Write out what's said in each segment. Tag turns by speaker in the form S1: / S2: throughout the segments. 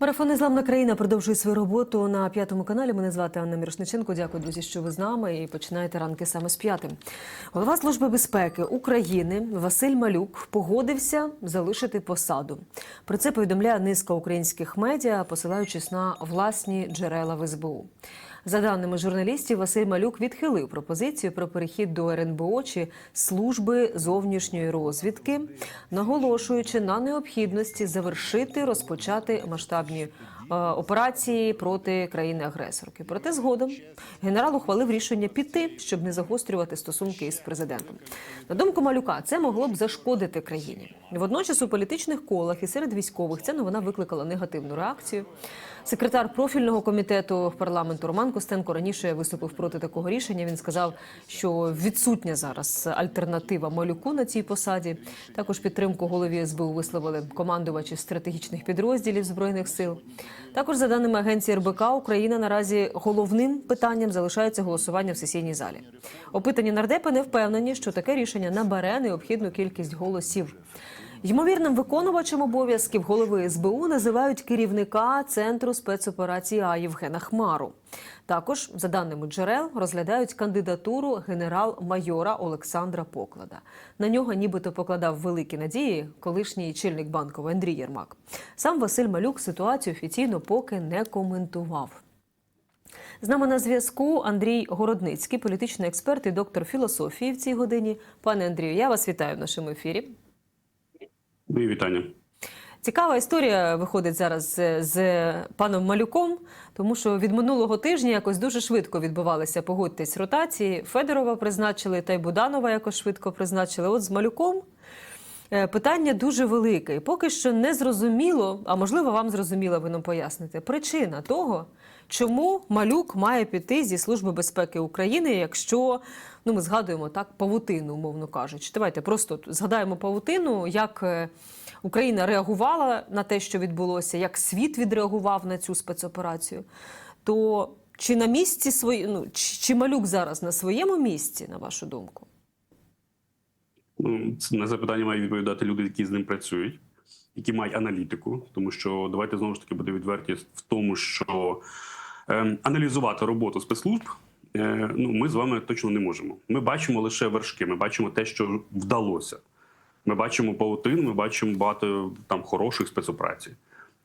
S1: Марафон Незламна країна продовжує свою роботу на п'ятому каналі. Мене звати Анна Мірошниченко. Дякую, друзі, що ви з нами і починаєте ранки саме з п'ятим. Голова служби безпеки України Василь Малюк погодився залишити посаду. Про це повідомляє низка українських медіа, посилаючись на власні джерела в СБУ. За даними журналістів, Василь Малюк відхилив пропозицію про перехід до РНБО чи служби зовнішньої розвідки, наголошуючи на необхідності завершити розпочати масштабні е, операції проти країни-агресорки. Проте згодом генерал ухвалив рішення піти, щоб не загострювати стосунки із президентом. На думку Малюка, це могло б зашкодити країні. Водночас у політичних колах і серед військових ця новина викликала негативну реакцію. Секретар профільного комітету парламенту Роман Костенко раніше виступив проти такого рішення. Він сказав, що відсутня зараз альтернатива малюку на цій посаді. Також підтримку голові СБУ висловили командувачі стратегічних підрозділів збройних сил. Також за даними агенції РБК, Україна наразі головним питанням залишається голосування в сесійній залі. Опитані нардепи не впевнені, що таке рішення набере необхідну кількість голосів. Ймовірним виконувачем обов'язків голови СБУ називають керівника центру спецоперації А Євгена Хмару. Також, за даними джерел, розглядають кандидатуру генерал-майора Олександра Поклада. На нього нібито покладав великі надії колишній чільник банкової Андрій Єрмак. Сам Василь Малюк ситуацію офіційно поки не коментував. З нами на зв'язку Андрій Городницький, політичний експерт і доктор філософії в цій годині. Пане Андрію, я вас вітаю в нашому ефірі.
S2: Мої вітання.
S1: Цікава історія виходить зараз з, з паном Малюком, тому що від минулого тижня якось дуже швидко відбувалися, погодьтесь, ротації. Федорова призначили, та й Буданова якось швидко призначили. От з Малюком е, питання дуже велике. Поки що не зрозуміло, а можливо, вам зрозуміло, ви нам поясните, причина того, чому Малюк має піти зі Служби безпеки України, якщо ну, ми згадуємо так павутину, умовно кажучи. Давайте просто згадаємо павутину, як. е, Україна реагувала на те, що відбулося, як світ відреагував на цю спецоперацію. То чи на місці свої, ну чи, чи малюк зараз на своєму місці, на вашу думку?
S2: Це на запитання мають відповідати люди, які з ним працюють, які мають аналітику. Тому що давайте знову ж таки буде відверті в тому, що е, аналізувати роботу спецслужб. е, Ну, ми з вами точно не можемо. Ми бачимо лише вершки. Ми бачимо те, що вдалося. Ми бачимо паутину, ми бачимо багато там хороших спецоперацій.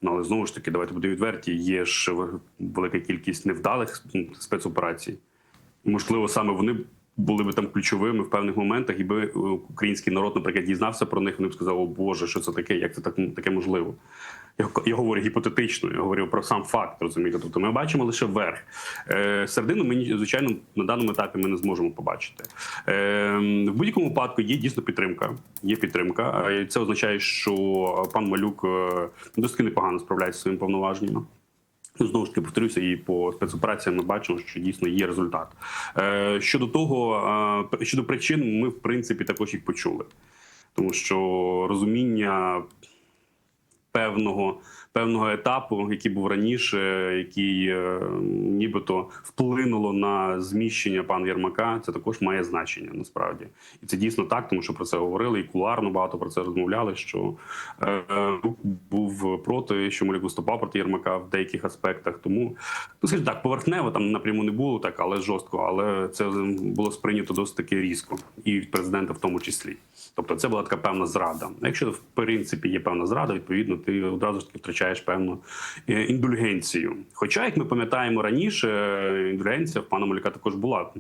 S2: Ну, але знову ж таки, давайте будемо відверті. Є ж велика кількість невдалих спецоперацій. Можливо, саме вони були б там ключовими в певних моментах, і би е, український народ, наприклад, дізнався про них, вони б сказали, о Боже, що це таке, як це так таке можливо. Я, я говорю гіпотетично, я говорю про сам факт, розумієте. Тобто ми бачимо лише верх. Е, середину ми, звичайно, на даному етапі ми не зможемо побачити. Е, в будь-якому випадку є дійсно підтримка. Є підтримка. Е, Це означає, що пан Малюк е, досить непогано справляється зі своїми повноваженнями. Ну, Знову ж таки повторюся, і по спецопераціям ми бачимо, що дійсно є результат. Е, щодо того, е, щодо причин, ми в принципі також їх почули, тому що розуміння певного певного етапу, який був раніше, який е, нібито вплинуло на зміщення пана Єрмака, це також має значення насправді, і це дійсно так, тому що про це говорили і кулуарно багато про це розмовляли. Що е, був проти, що Малюк виступав проти Єрмака в деяких аспектах. Тому ну скажімо так, поверхнево там напряму не було так, але жорстко. Але це було сприйнято досить таки різко, і від президента в тому числі. Тобто, це була така певна зрада. Якщо в принципі є певна зрада, відповідно, ти одразу ж таки втрачаєш певну е, індульгенцію. Хоча, як ми пам'ятаємо раніше, індульгенція в пана Малюка також була.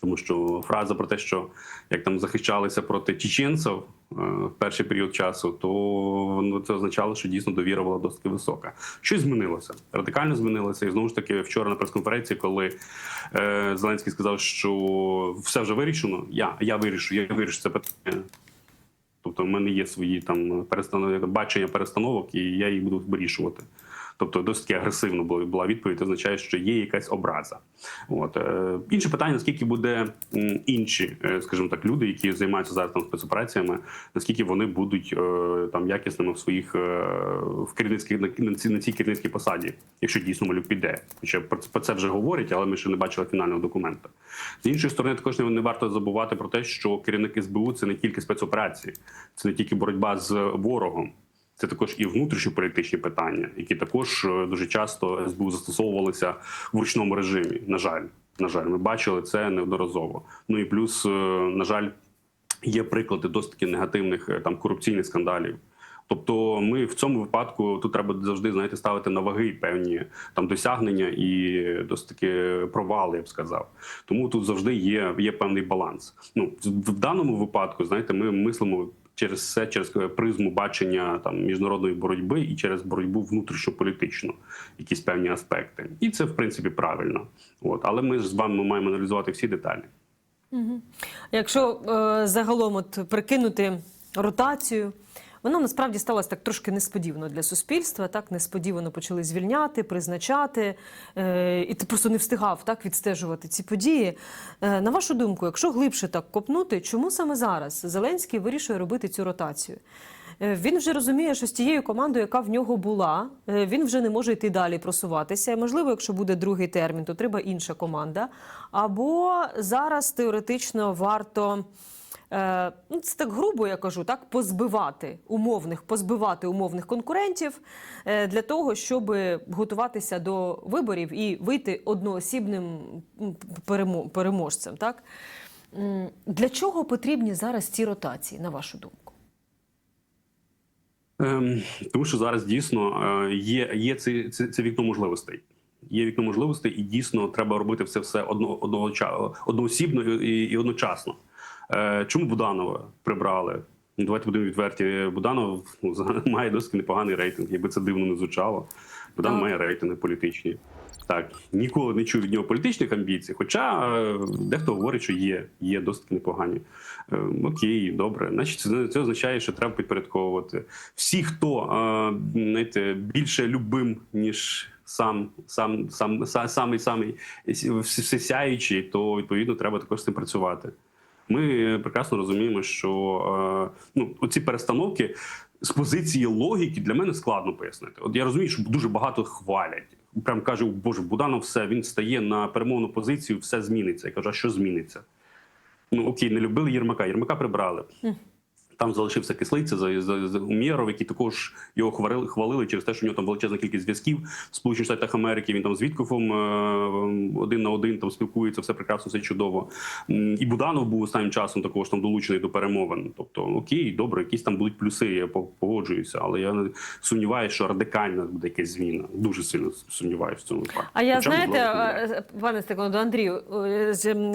S2: Тому що фраза про те, що як там захищалися проти чеченців е, в перший період часу, то ну, це означало, що дійсно довіра була досить висока. Щось змінилося, радикально змінилося. І знову ж таки, вчора на прес-конференції, коли е, Зеленський сказав, що все вже вирішено, я, я вирішу, я вирішу це питання. Тобто, в мене є свої там перестанови, бачення перестановок, і я їх буду вирішувати. Тобто досить агресивно була відповідь, означає, що є якась образа. От е, інше питання: наскільки буде інші, е, скажімо так, люди, які займаються зараз там спецопераціями, наскільки вони будуть е, там якісними в своїх в керівницьких на, цій, керівницькій посаді, якщо дійсно малюк піде. Хоча про це, вже говорять, але ми ще не бачили фінального документа. З іншої сторони, також не варто забувати про те, що керівник СБУ це не тільки спецоперації, це не тільки боротьба з ворогом. Це також і внутрішньополітичні питання, які також е, дуже часто СБУ застосовувалися в ручному режимі. На жаль, на жаль, ми бачили це неодноразово. Ну і плюс, е, на жаль, є приклади досить таки негативних е, там корупційних скандалів. Тобто, ми в цьому випадку тут треба завжди знаєте ставити на ваги певні там досягнення і досить таки провали, я б сказав. Тому тут завжди є, є певний баланс. Ну в в даному випадку, знаєте, ми мислимо через все, через призму бачення там міжнародної боротьби і через боротьбу внутрішньополітичну, якісь певні аспекти. І це в принципі правильно. От але ми ж з вами маємо аналізувати всі деталі.
S1: Якщо е, загалом от прикинути ротацію, вона насправді сталася так трошки несподівано для суспільства. Так несподівано почали звільняти, призначати, е, і ти просто не встигав так відстежувати ці події. Е, на вашу думку, якщо глибше так копнути, чому саме зараз Зеленський вирішує робити цю ротацію? Е, Він вже розуміє, що з тією командою, яка в нього була, е, він вже не може йти далі просуватися. Можливо, якщо буде другий термін, то треба інша команда. Або зараз теоретично варто. Е, Ну, це так грубо я кажу, так позбивати умовних, позбивати умовних конкурентів е, для того, щоб готуватися до виборів і вийти одноосібним переможцем. Так для чого потрібні зараз ці ротації, на вашу думку?
S2: Ем, тому що зараз дійсно е, є, є це, це, це вікно можливостей. Є вікно можливостей, і дійсно треба робити це все одно, одного, одноосібно і, і одночасно. Е, чому Буданова прибрали? Ну, давайте будемо відверті. Буданов ну, має досить непоганий рейтинг, якби це дивно не звучало. Буданов
S1: Так.
S2: має рейтинги політичні. Так, ніколи не чув від нього політичних амбіцій. Хоча е, дехто говорить, що є, є досить непогані. Е, окей, добре. Значить, це, це означає, що треба підпорядковувати. Всі, хто е, знаєте, більше любим, ніж сам, сам, сам, сам самий самий всесяючий, то відповідно треба також з цим працювати. Ми прекрасно розуміємо, що е, ну, оці перестановки з позиції логіки для мене складно пояснити. От я розумію, що дуже багато хвалять. Прям каже, Боже, Буданов все, він стає на перемовну позицію, все зміниться. Я кажу, а що зміниться? Ну окей, не любили Єрмака. Єрмака прибрали. Там залишився кислиця за, за, за Умєров, який також його хвалили, хвалили через те, що в нього там величезна кількість зв'язків в Сполучених Штатах Америки. Він там з Віткофом е, один на один там спілкується, все прекрасно, все чудово. І Буданов був останнім часом також там долучений до перемовин. Тобто, окей, добре, якісь там будуть плюси, я по- погоджуюся, але я не сумніваюся, що радикальна буде якась зміна. Дуже сильно сумніваюся в цьому випадку.
S1: А я
S2: Хоча,
S1: знаєте, е, пане Стекону, до Андрію,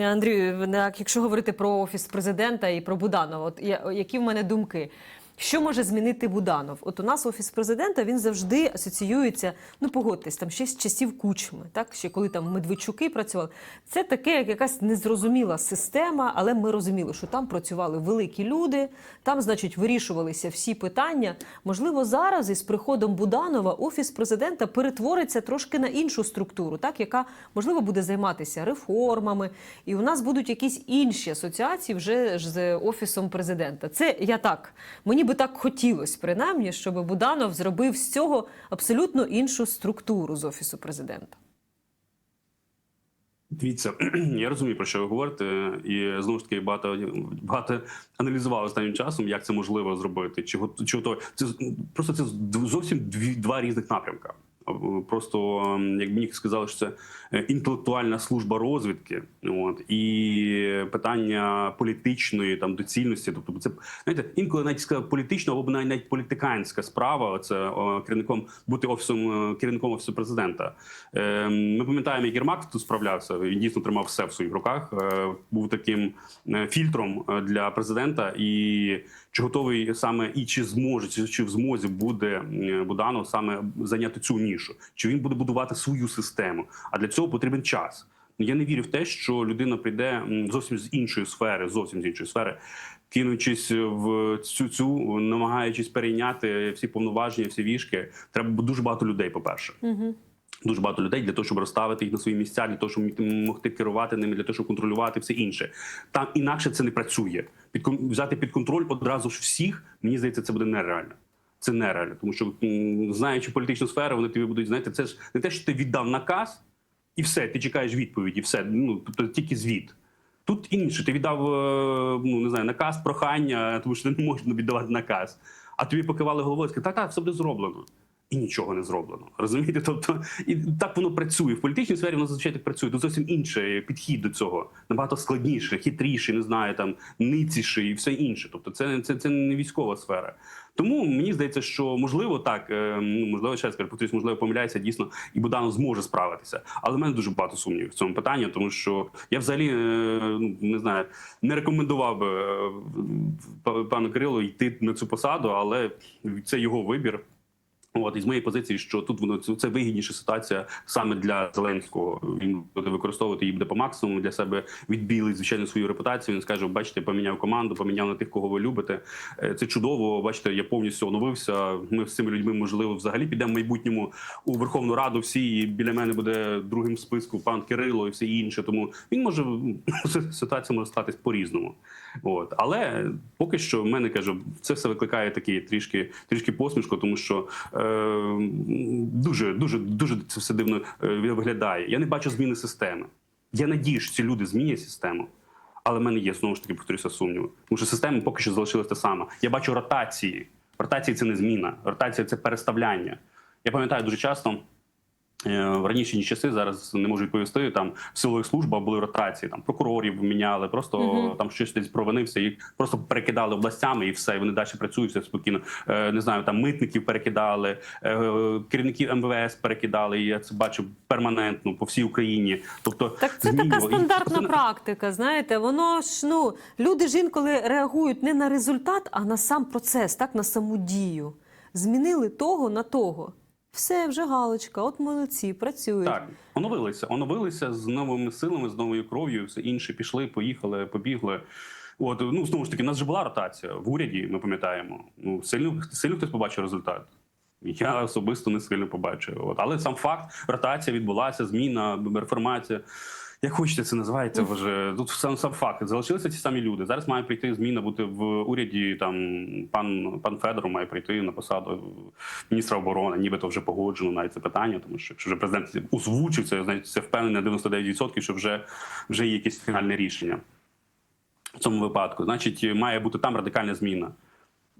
S1: Андрію, якщо говорити про офіс президента і про Буданова, от я- які в мене думки? Що може змінити Буданов? От у нас офіс президента він завжди асоціюється. Ну погодьтесь, там ще з часів кучми, так ще коли там Медведчуки працювали. Це таке, як якась незрозуміла система, але ми розуміли, що там працювали великі люди, там, значить, вирішувалися всі питання. Можливо, зараз із приходом Буданова офіс президента перетвориться трошки на іншу структуру, так яка можливо буде займатися реформами, і у нас будуть якісь інші асоціації вже з офісом президента. Це я так. Мені би так хотілося, принаймні, щоб Буданов зробив з цього абсолютно іншу структуру з офісу президента.
S2: Дивіться, я розумію, про що ви говорите, і знову ж таки багато багато аналізував останнім часом, як це можливо зробити. Чи чи готові це просто це зовсім дві два різних напрямка. Е, Просто як мені сказали, що це е, інтелектуальна служба розвідки, от і питання політичної там доцільності. Тобто, це знаєте, інколи навіть сказав політична або навіть політиканська справа. Це керівником бути офісом е, керівником офісу президента. Е, Ми пам'ятаємо, як Єрмак тут справлявся. Він дійсно тримав все в своїх руках. е, Був таким е, фільтром е, для президента. І чи готовий саме і чи зможе, чи, чи в змозі буде Буданов саме зайняти цю нішу? Чи він буде будувати свою систему? А для цього потрібен час. Я не вірю в те, що людина прийде зовсім з іншої сфери, зовсім з іншої сфери, кинучись в цю цю, намагаючись перейняти всі повноваження, всі вішки. Треба дуже багато людей. По перше, дуже багато людей для того, щоб розставити їх на свої місця, для того, щоб могти керувати ними, для того, щоб контролювати все інше. Там інакше це не працює. Під взяти під контроль одразу ж всіх. Мені здається, це буде нереально. Це нереально, тому що знаючи політичну сферу, вони тобі будуть знаєте, це ж не те, що ти віддав наказ, і все, ти чекаєш відповіді, все. Ну тобто тільки звіт. Тут інше, ти віддав е, ну не знаю, наказ, прохання, тому що не можна віддавати наказ. А тобі покивали головою, сказали, так, так, все буде зроблено. І нічого не зроблено. Розумієте? Тобто, і так воно працює. В політичній сфері воно зазвичай так працює. Тут зовсім інший підхід до цього. Набагато складніший, хитріший, не знаю, там ниціший і все інше. Тобто, це, це, це не військова сфера. Тому мені здається, що можливо так, е, ну можливо, ще раз повторюсь, можливо, помиляється дійсно, і Буданов зможе справитися. Але в мене дуже багато сумнівів в цьому питанні, тому що я взагалі е, ну, не знаю, не рекомендував би е, пану Кирилу йти на цю посаду, але це його вибір. От із моєї позиції, що тут воно це, вигідніша ситуація саме для Зеленського. Він буде використовувати її буде по максимуму для себе відбілить звичайно свою репутацію. Він скаже: бачите, поміняв команду, поміняв на тих, кого ви любите. Е, Це чудово. Бачите, я повністю оновився. Ми з цими людьми можливо взагалі підемо в майбутньому у Верховну Раду. Всі і біля мене буде другим в списку пан Кирило і все інше. Тому він може ну, ситуація може статись по різному. От але поки що в мене кажу, це все викликає такі трішки трішки посмішку, тому що е, дуже дуже дуже це все дивно е, виглядає. Я не бачу зміни системи. Я надію, що ці люди змінять систему. Але в мене є знову ж таки повторюся сумніви. Тому що система поки що залишилася та сама. Я бачу ротації. Ротації це не зміна. Ротація це переставляння. Я пам'ятаю дуже часто. Е, В раніші часи зараз не можу відповісти. Там в силових службах були ротації, там прокурорів міняли, просто
S1: Мгм.
S2: там щось десь провинився, їх просто перекидали областями, і все. і Вони далі працюють все спокійно. Е, не знаю, там митників перекидали, е, керівників МВС перекидали. І я це бачу перманентно по всій Україні. Тобто,
S1: Так це така
S2: змінювало. І
S1: стандартна
S2: це-
S1: практика. Знаєте, воно ж ну люди ж інколи реагують не на результат, а на сам процес, так на саму дію. Змінили того на того. Все, вже галочка, от молодці, працюють.
S2: Так, оновилися, оновилися з новими силами, з новою кров'ю. Все інше пішли, поїхали, побігли. От ну знову ж таки, у нас же була ротація в уряді. Ми пам'ятаємо. Ну сильно сильно хтось побачив результат. Я особисто не сильно побачив. От але сам факт, ротація відбулася, зміна, реформація. Як хочете це називається вже тут сам сам факт. Залишилися ті самі люди. Зараз має прийти зміна бути в уряді. Там пан пан Федоров має прийти на посаду міністра оборони. Нібито вже погоджено навіть це питання, тому що якщо вже президент озвучив це, значить це впевнений на 99%, що вже, вже є якесь фінальне рішення в цьому випадку. Значить, має бути там радикальна зміна.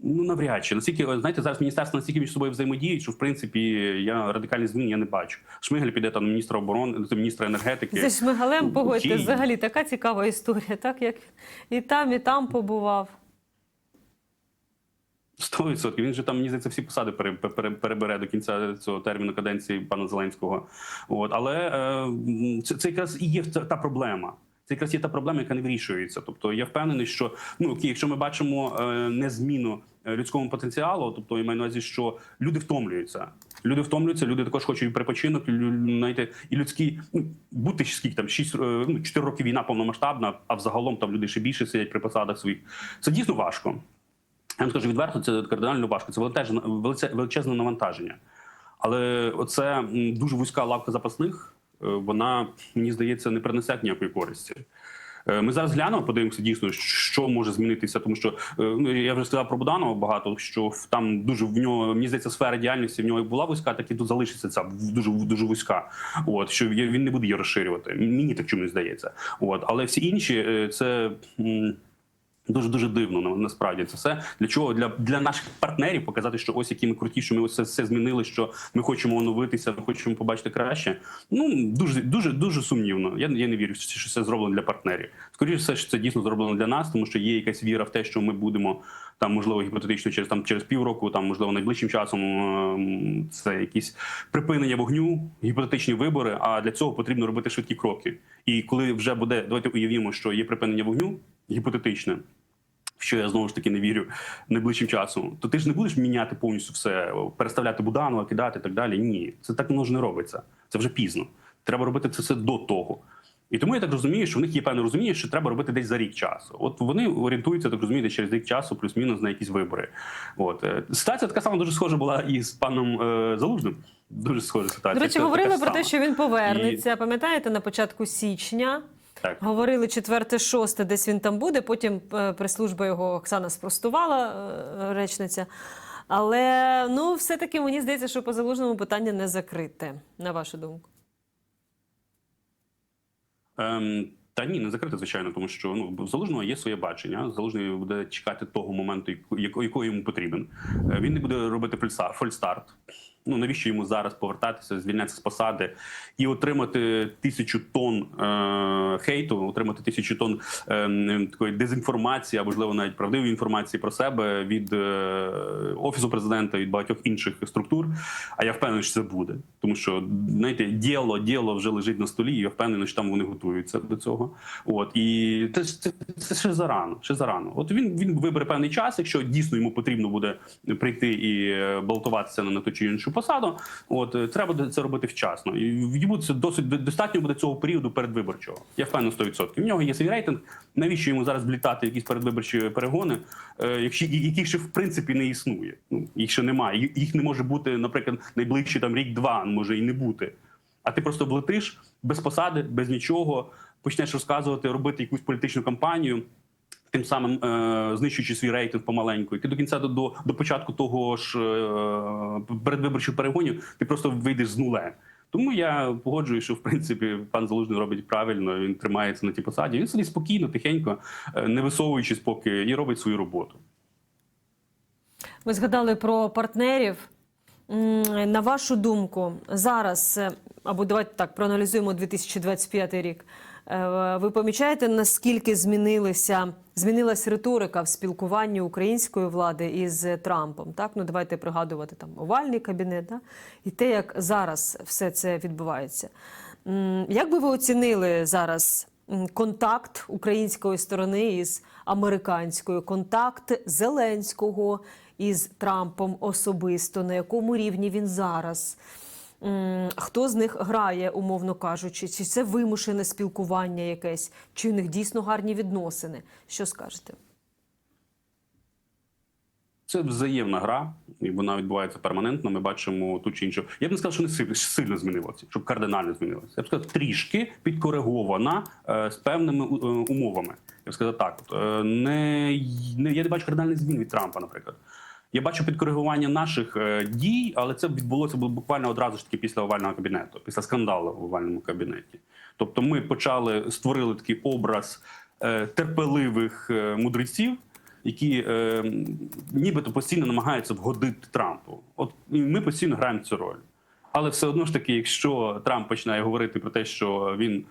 S2: Ну, навряд чи. Наскільки, знаєте, зараз міністерство настільки між собою взаємодіють, що в принципі я радикальних змін я не бачу. Шмигаль піде там міністра оборони, міністра енергетики.
S1: Зі Шмигалем, погодьте, взагалі така цікава історія, так як і там, і там побував.
S2: 100%. Він же там, мені здається, всі посади пере- пере- перебере до кінця цього терміну каденції пана Зеленського. От. Але е, це, це якраз і є та проблема. Це якраз є та проблема, яка не вирішується. Тобто я впевнений, що ну якщо ми бачимо е, не е, людському потенціалу, тобто я маю на увазі, що люди втомлюються. Люди втомлюються, люди також хочуть перепочинок, лю- знаєте, і людський ну, бути скільки там 6, ну, 4 роки війна повномасштабна, а взагалом там люди ще більше сидять при посадах своїх. Це дійсно важко. Я вам скажу відверто, це кардинально важко. Це величезне, величезне навантаження. Але оце м, дуже вузька лавка запасних, е, вона, мені здається, не принесе ніякої користі. Е, Ми зараз глянемо, подивимося дійсно, що може змінитися, тому що е, ну я вже сказав про Буданова багато, що там дуже в нього мені здається, сфера діяльності в нього була вузька, так і тут залишиться ця дуже дуже вузька. От що він не буде її розширювати. Мені так чомусь здається. От, але всі інші е, це. Дуже дуже дивно на- насправді це все для чого для, для наших партнерів показати, що ось які ми круті, що ми ось це все змінили, що ми хочемо оновитися, ми хочемо побачити краще. Ну дуже дуже дуже сумнівно. Я, я не вірю, що це зроблено для партнерів. Скоріше все, що це дійсно зроблено для нас, тому що є якась віра в те, що ми будемо там, можливо, гіпотетично через там через півроку, там можливо найближчим часом ем, це якісь припинення вогню, гіпотетичні вибори. А для цього потрібно робити швидкі кроки. І коли вже буде, давайте уявімо, що є припинення вогню гіпотетичне. в Що я знову ж таки не вірю найближчим часом, то ти ж не будеш міняти повністю все, переставляти Буданова, кидати і так далі. Ні, це так воно ж не робиться. Це вже пізно. Треба робити це все до того. І тому я так розумію, що в них є певне розуміння, що треба робити десь за рік часу. От вони орієнтуються, так розумієте, через рік часу, плюс-мінус на якісь вибори. От ситуація така сама дуже схожа була і з паном е, Залужним. Дуже схожа ситуація.
S1: До речі, говорили про те, що він повернеться. Пам'ятаєте, на початку січня
S2: Так.
S1: говорили четверте, шосте, десь він там буде. Потім е, прес-служба його Оксана спростувала, е, речниця. Але ну, все-таки мені здається, що по залужному питання не закрите, на вашу думку.
S2: Ем, Та ні, не закрити, звичайно, тому що ну в залужного є своє бачення. Залужний буде чекати того моменту, який йому потрібен. Е, Він не буде робити фольстарт. Ну навіщо йому зараз повертатися, звільнятися з посади і отримати тисячу тонн е, хейту, отримати тисячу тонн е, такої дезінформації, а можливо навіть правдивої інформації про себе від е, офісу президента, від багатьох інших структур. А я впевнений, що це буде, тому що знаєте, діло, діло вже лежить на столі, і я впевнений, що там вони готуються до цього. От і це, це, це ще зарано. Ще зарано. От він він вибере певний час, якщо дійсно йому потрібно буде прийти і е, балотуватися на ту чи іншу посаду. От е, треба це робити вчасно. І йому це досить достатньо буде цього періоду передвиборчого. Я впевнений 100%. В нього є свій рейтинг. Навіщо йому зараз влітати якісь передвиборчі перегони, е, якщо яких ще в принципі не існує? Ну їх ще немає. Їх не може бути, наприклад, найближчі там рік-два може і не бути. А ти просто влетиш без посади, без нічого, почнеш розказувати, робити якусь політичну кампанію. Тим самим е, знищуючи свій рейтинг помаленьку, і ти до кінця до, до, до початку того ж е, передвиборчих перегонів ти просто вийдеш з нулем. Тому я погоджуюсь, що в принципі пан Залужний робить правильно. Він тримається на тій посаді. Він сидить спокійно, тихенько, е, не висовуючись поки і робить свою роботу.
S1: Ви згадали про партнерів. На вашу думку, зараз, е, або давайте так проаналізуємо 2025 рік. Е, Ви помічаєте, наскільки змінилися, змінилась риторика в спілкуванні української влади із Трампом? Так, ну давайте пригадувати там овальний кабінет, да? і те, як зараз все це відбувається. Як би ви оцінили зараз контакт української сторони із американською, контакт Зеленського із Трампом особисто, на якому рівні він зараз? Хто з них грає, умовно кажучи, чи це вимушене спілкування якесь, чи у них дійсно гарні відносини? Що скажете?
S2: Це взаємна гра, і вона відбувається перманентно. Ми бачимо ту чи іншу. Я б не сказав, що не сильно змінилося, щоб кардинально змінилося. Я б сказав, трішки підкоригована е, з певними е, умовами. Я б сказав так: от, е, не, не я не бачу кардинальних змін від Трампа, наприклад. Я бачу підкоригування наших е, дій, але це відбулося буквально одразу ж таки після овального кабінету, після скандалу в овальному кабінеті. Тобто, ми почали створили такий образ е, терпеливих е, мудреців, які е, нібито постійно намагаються вгодити Трампу. От ми постійно граємо цю роль. Але все одно ж таки, якщо Трамп починає говорити про те, що він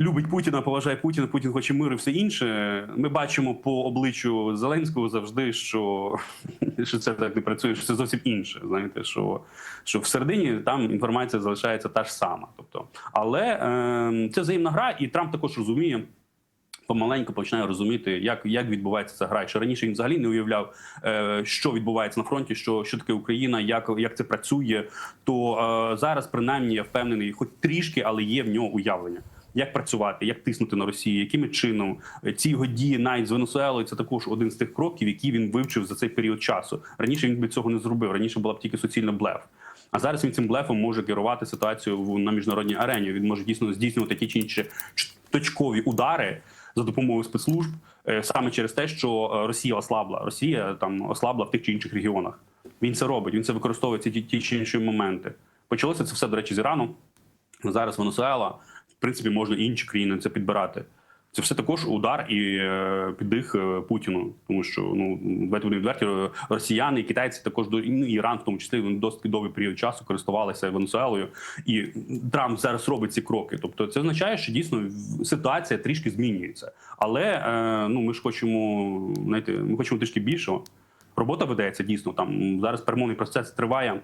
S2: любить Путіна, поважає Путіна, Путін хоче миру і все інше. Ми бачимо по обличчю Зеленського завжди, що, що це так не працює, що це зовсім інше. Знаєте, що, що всередині там інформація залишається та ж сама. Тобто, але е, це взаємна гра, і Трамп також розуміє. Помаленьку починає розуміти, як, як відбувається ця гра. Якщо раніше він взагалі не уявляв, е, що відбувається на фронті, що, що таке Україна, як, як це працює, то е, зараз, принаймні, я впевнений, хоч трішки, але є в нього уявлення. Як працювати, як тиснути на Росію, якими чином Е, ці його дії навіть з Венесуелою це також один з тих кроків, які він вивчив за цей період часу. Раніше він би цього не зробив. Раніше була б тільки суцільна блеф. А зараз він цим блефом може керувати ситуацією на міжнародній арені. Він може дійсно здійснювати ті чи інші точкові удари за допомогою спецслужб е, саме через те, що е, Росія ослабла. Росія там ослабла в тих чи інших регіонах. Він це робить. Він це використовує ці ті чи інші моменти. Почалося це все, до речі, з Ірану. Зараз Венесуела. В принципі, можна інші країни це підбирати. Це все також удар і е, піддих е, Путіну, тому що ну давайте будемо відверті, е, росіяни і китайці також до ну, Іран, в тому числі вони досить довгий період часу користувалися Венесуелою, і Трамп зараз робить ці кроки. Тобто, це означає, що дійсно ситуація трішки змінюється. Але ну ми ж хочемо знаєте, ми хочемо трішки більшого. Робота ведеться дійсно. Там зараз перемовний процес триває.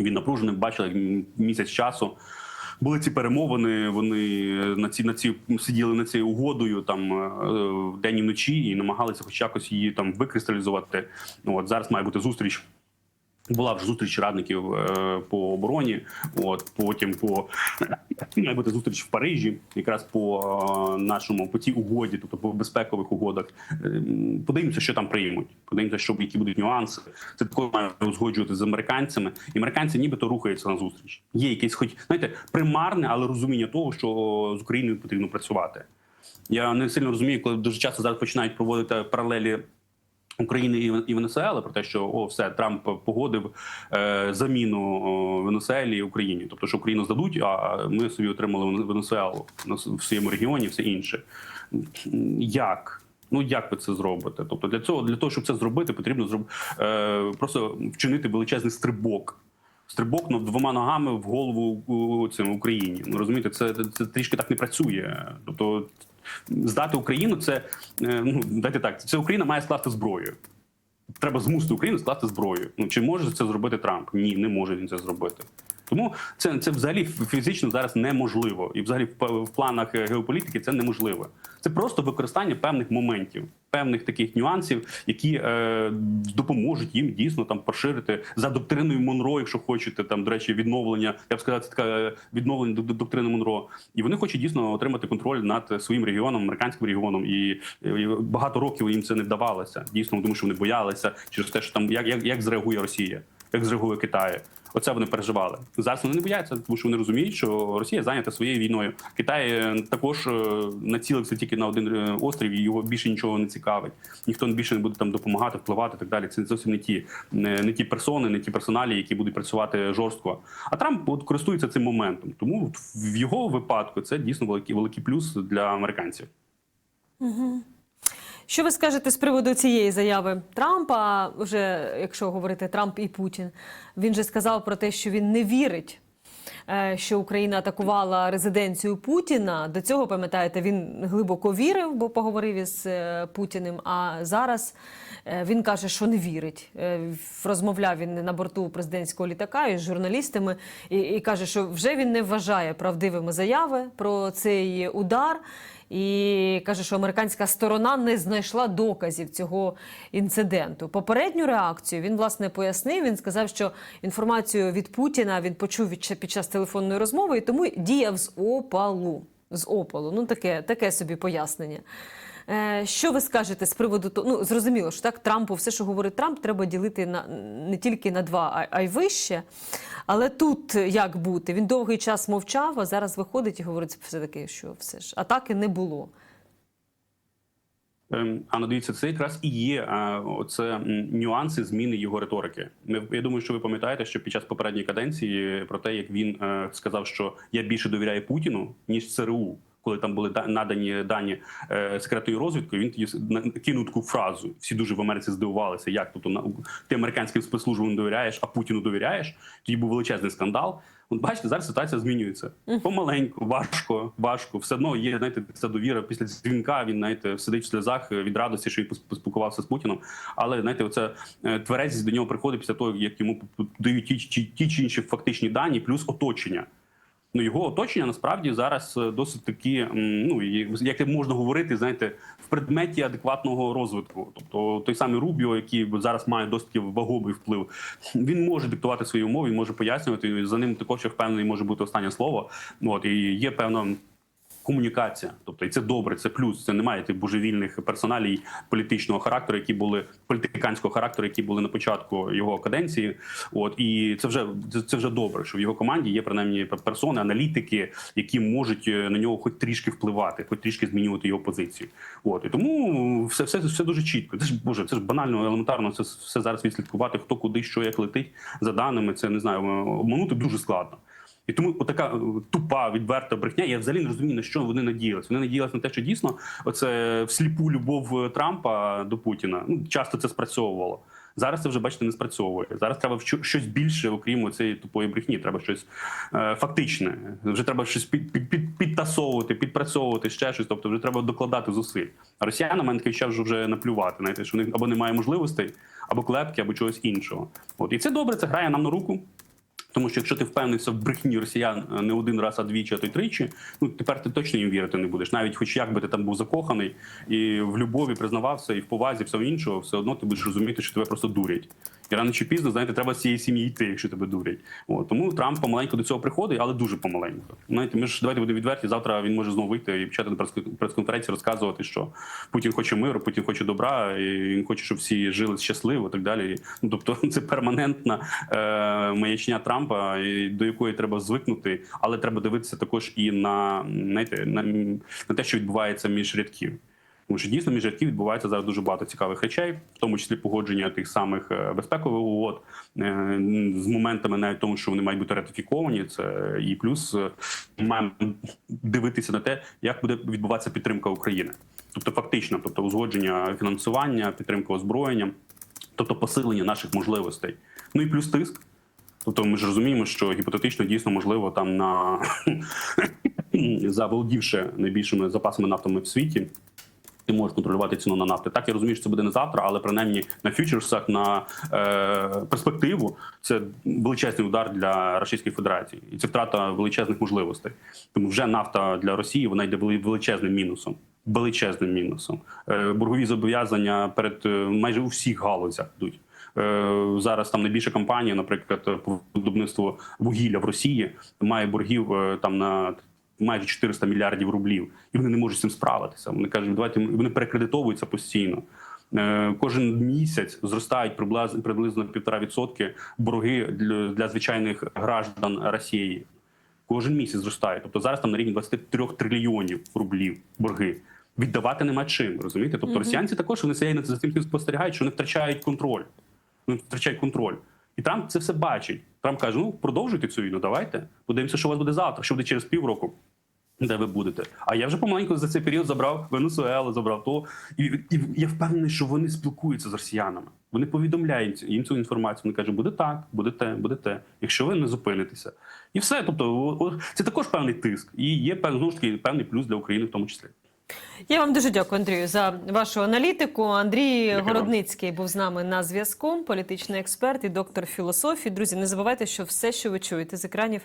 S2: Він напружений. Бачили місяць часу. Були ці перемовини. Вони на ці на ці сиділи на цією угодою там е, день і вночі і намагалися хоч якось її там викристалізувати. От зараз має бути зустріч. Була вже зустріч радників е, по обороні. От потім по має бути зустріч в Парижі, якраз по е, нашому по цій угоді, тобто по безпекових угодах. Е, Подивимося, що там приймуть. Подивимося, що які будуть нюанси. Це також має узгоджувати з американцями. І американці нібито рухаються на зустріч. Є якесь, хоч знаєте, примарне, але розуміння того, що з Україною потрібно працювати. Я не сильно розумію, коли дуже часто зараз починають проводити паралелі України і Вен- і Венесуели про те, що о, все Трамп погодив е, заміну о, Венесуелі Україні, тобто що Україну здадуть, а ми собі отримали Вен- Венесуелу в своєму регіоні, все інше. Як? Ну як ви це зробите? Тобто для цього для того, щоб це зробити, потрібно зроб... е, просто вчинити величезний стрибок. Стрибок ну, двома ногами в голову цим Україні. Ну розумієте, це, це трішки так не працює. Тобто здати Україну, це е, ну дайте так, це Україна має скласти зброю. Треба змусити Україну скласти зброю. Ну чи може це зробити Трамп? Ні, не може він це зробити. Тому це, це взагалі фізично зараз неможливо, і взагалі в, в планах е, геополітики це неможливо. Це просто використання певних моментів, певних таких нюансів, які е, допоможуть їм дійсно там поширити за доктриною Монро, якщо хочете, там до речі, відновлення. Я б сказав, це така е, відновлення до- до доктрини Монро. І вони хочуть дійсно отримати контроль над своїм регіоном, американським регіоном. І, і багато років їм це не вдавалося. Дійсно, тому що вони боялися через те, що там як, як, як зреагує Росія, як зреагує Китай. Оце вони переживали. Зараз вони не бояться, тому що вони розуміють, що Росія зайнята своєю війною. Китай е, також е, націлився тільки на один е, острів, і його більше нічого не цікавить. Ніхто більше не буде там допомагати, впливати і так далі. Це зовсім не ті, не, ті персони, не ті персоналі, які будуть працювати жорстко. А Трамп от користується цим моментом. Тому в його випадку це дійсно великий великий плюс для американців.
S1: Що ви скажете з приводу цієї заяви Трампа? Вже якщо говорити Трамп і Путін, він же сказав про те, що він не вірить. е, Що Україна атакувала резиденцію Путіна. До цього пам'ятаєте, він глибоко вірив, бо поговорив із е, Путіним. А зараз е, він каже, що не вірить. Розмовляв він на борту президентського літака із журналістами і, і каже, що вже він не вважає правдивими заяви про цей удар. І каже, що американська сторона не знайшла доказів цього інциденту. Попередню реакцію він власне пояснив. Він сказав, що інформацію від Путіна він почув під час телефонної розмови, і тому діяв з опалу. З опалу. Ну таке, таке собі пояснення. Е, Що ви скажете з приводу того? Ну зрозуміло, що так Трампу, все, що говорить Трамп, треба ділити на не тільки на два, а, й вище. Але тут як бути? Він довгий час мовчав, а зараз виходить і говорить все таки, що все ж атаки не було.
S2: Ем, А дивіться, це якраз і є а, нюанси зміни його риторики. Я думаю, що ви пам'ятаєте, що під час попередньої каденції про те, як він е, сказав, що я більше довіряю Путіну ніж ЦРУ. Коли там були да- надані дані е, секретної розвідки, він тоді кинув таку фразу. Всі дуже в Америці здивувалися, як тобто ти американським спецслужбам довіряєш, а Путіну довіряєш. Тоді був величезний скандал. От бачите, зараз ситуація змінюється помаленьку, важко, важко. Все одно є знаєте, ця довіра після дзвінка. Він знаєте, сидить в сльозах від радості, що він пос- поспілкувався з Путіном. Але знаєте, оце е, тверезість до нього приходить після того, як йому дають ті, чи- ті чи інші фактичні дані, плюс оточення. Ну, його оточення насправді зараз е, досить такі, ну як можна говорити, знаєте, в предметі адекватного розвитку. Тобто той самий Рубіо, який зараз має досить вагомий вплив, він може диктувати свої умови, він може пояснювати. За ним також я впевнений може бути останнє слово. От і є певна. Комунікація, тобто і це добре, це плюс. Це немає тих божевільних персоналій політичного характеру, які були політиканського характеру, які були на початку його каденції. От і це вже це, вже добре, що в його команді є принаймні персони, аналітики, які можуть е, на нього хоч трішки впливати, хоч трішки змінювати його позицію. От і тому все, все, все дуже чітко. Це ж боже, це ж банально, елементарно. Це все зараз відслідкувати, хто куди, що як летить за даними. Це не знаю, обманути дуже складно. І тому отака е, тупа, відверта брехня. Я взагалі не розумію, на що вони надіялися. Вони надіялися на те, що дійсно оце всліпу любов е, Трампа до Путіна. Ну часто це спрацьовувало. Зараз це вже бачите не спрацьовує. Зараз треба щось більше, окрім цієї тупої брехні. Треба щось е, фактичне. Вже треба щось під, під, під, підтасовувати, підпрацьовувати ще щось. Тобто, вже треба докладати зусиль. А росіянам мене вже вже наплювати. Знаєте, що в них або немає можливостей, або клепки, або чогось іншого. От і це добре. Це грає нам на руку. Тому що якщо ти впевнився в брехні росіян е, не один раз, а двічі, а то й тричі, ну тепер ти точно їм вірити не будеш. Навіть хоч як би ти там був закоханий і в любові признавався, і в повазі всього іншого, все одно ти будеш розуміти, що тебе просто дурять. І рано чи пізно, знаєте, треба з цієї сім'ї йти, якщо тебе дурять. От тому Трамп помаленьку до цього приходить, але дуже помаленьку. Знаєте, ми ж давайте будемо відверті. Завтра він може знову вийти і почати на прес- прес-конференції розказувати, що Путін хоче миру, Путін хоче добра, і він хоче, щоб всі жили щасливо, і так далі. Ну тобто, це перманентна е, маячня Трампа, до якої треба звикнути, але треба дивитися також і на знаєте, на, на те, що відбувається між рядків. Тому що дійсно між рядків відбувається зараз дуже багато цікавих речей, в тому числі погодження тих самих е, безпекових угод е, з моментами, навіть тому, що вони мають бути ратифіковані. Це і плюс е, маємо дивитися на те, як буде відбуватися підтримка України, тобто фактично, тобто узгодження фінансування, підтримка озброєння, тобто посилення наших можливостей. Ну і плюс тиск. Тобто ми ж розуміємо, що гіпотетично дійсно можливо там на заволодівши найбільшими запасами нафтами в світі. Ти можеш контролювати ціну на нафту. Так я розумію, що це буде не завтра, але принаймні на фьючерсах на е, перспективу це величезний удар для Російської Федерації, і це втрата величезних можливостей. Тому вже нафта для Росії вона йде величезним мінусом. Величезним мінусом. Е, боргові зобов'язання перед е, майже у всіх галузях йдуть. Е, Зараз там найбільша компанія, наприклад, по видобництву вугілля в Росії, має боргів е, там на майже 400 мільярдів рублів, і вони не можуть з цим справитися. Вони кажуть, давайте вони перекредитовуються постійно. Е, Кожен місяць зростають приблизно приблизно півтора відсотки борги для, для звичайних граждан Росії. Кожен місяць зростає. Тобто зараз там на рівні 23 трильйонів рублів борги. Віддавати нема чим, розумієте? Тобто росіянці також вони сидять за цим спостерігають, що вони втрачають контроль. Вони втрачають контроль. І Трамп це все бачить. Трамп каже: ну продовжуйте цю війну, давайте. Подивимося, що у вас буде завтра, що буде через півроку. Де ви будете? А я вже помаленьку за цей період забрав Венесуелу, забрав то. І, і я впевнений, що вони спілкуються з росіянами. Вони повідомляють їм цю інформацію. Вони кажуть, буде так, буде те, буде те, якщо ви не зупинитеся. І все. Тобто, це також певний тиск. І є знову ж таки певний плюс для України в тому числі.
S1: Я вам дуже дякую, Андрію, за вашу аналітику. Андрій
S2: Дякую.
S1: Городницький був з нами на зв'язку, політичний експерт і доктор філософії. Друзі, не забувайте, що все, що ви чуєте з екранів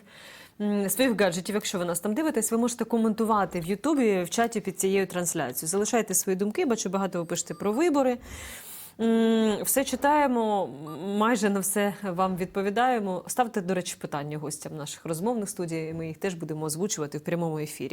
S1: своїх гаджетів, якщо ви нас там дивитесь, ви можете коментувати в Ютубі в чаті під цією трансляцією. Залишайте свої думки, бачу, багато ви пишете про вибори. Все читаємо, майже на все вам відповідаємо. Ставте, до речі, питання гостям наших розмовних студій. Ми їх теж будемо озвучувати в прямому ефірі.